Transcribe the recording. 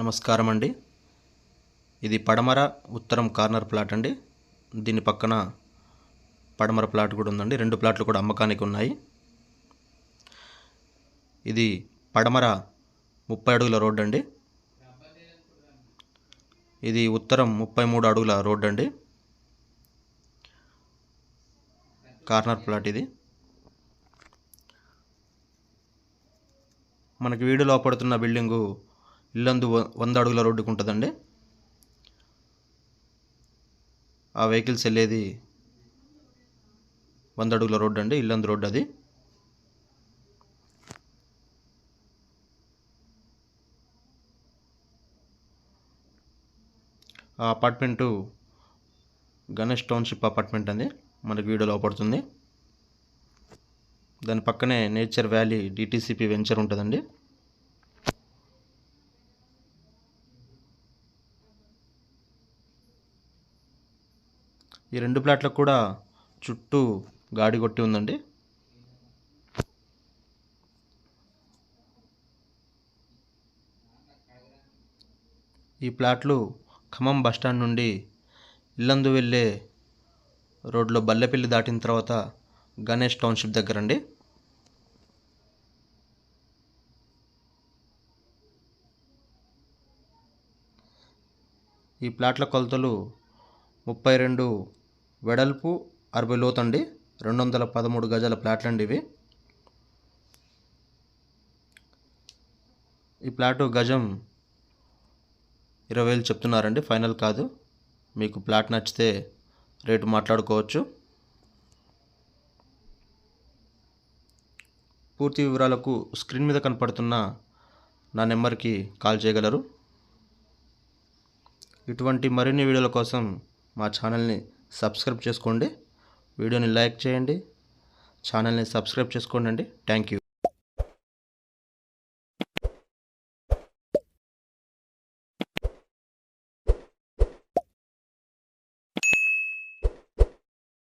నమస్కారం అండి ఇది పడమర ఉత్తరం కార్నర్ ప్లాట్ అండి. దీని పక్కన పడమర ప్లాట్ కూడా ఉందండి. రెండు ప్లాట్లు కూడా అమ్మకానికి ఉన్నాయి. ఇది పడమర ముప్పై అడుగుల రోడ్ అండి. ఇది ఉత్తరం ముప్పై మూడు అడుగుల రోడ్ అండి. కార్నర్ ప్లాట్ ఇది. మనకి వీడియోలో పడుతున్న బిల్డింగు ఇల్లందు వ- వంద అడుగుల రోడ్డుకు ఉంటుందండి ఆ వెహికల్స్ వెళ్ళేది వంద అడుగుల రోడ్డు అండి ఇల్లందు రోడ్డు అది ఆ అపార్ట్మెంటు గణేష్ టౌన్షిప్ అపార్ట్మెంట్ అండి మనకి వీడియోలో పడుతుంది దాని పక్కనే నేచర్ వ్యాలీ డిటీసీపీ వెంచర్ ఉంటుందండి. ఈ రెండు ప్లాట్లకు కూడా చుట్టూ గాడి కొట్టి ఉందండి. ఈ ప్లాట్లు ఖమ్మం బస్టాండ్ నుండి ఇల్లందు వెళ్ళే రోడ్లో బల్లెపల్లి దాటిన తర్వాత గణేష్ టౌన్షిప్ దగ్గర అండి ఈ ప్లాట్ల కొలతలు ముప్పై రెండు వెడల్పు అరవై లోతండి. రెండు వందల పదమూడు గజాల ప్లాట్లు అండి ఇవి. ఈ ప్లాటు గజం ఇరవై వేలు చెప్తున్నారండి. ఫైనల్ కాదు. మీకు ప్లాట్ నచ్చితే రేటు మాట్లాడుకోవచ్చు. పూర్తి వివరాలకు స్క్రీన్ మీద కనపడుతున్న నా నెంబర్కి కాల్ చేయగలరు. ఇటువంటి మరిన్ని వీడియోల కోసం మా ఛానల్ని సబ్స్క్రైబ్ చేసుకోండి. వీడియోని లైక్ చేయండి. ఛానల్ని సబ్స్క్రైబ్ చేసుకోండి అండి. Thank you.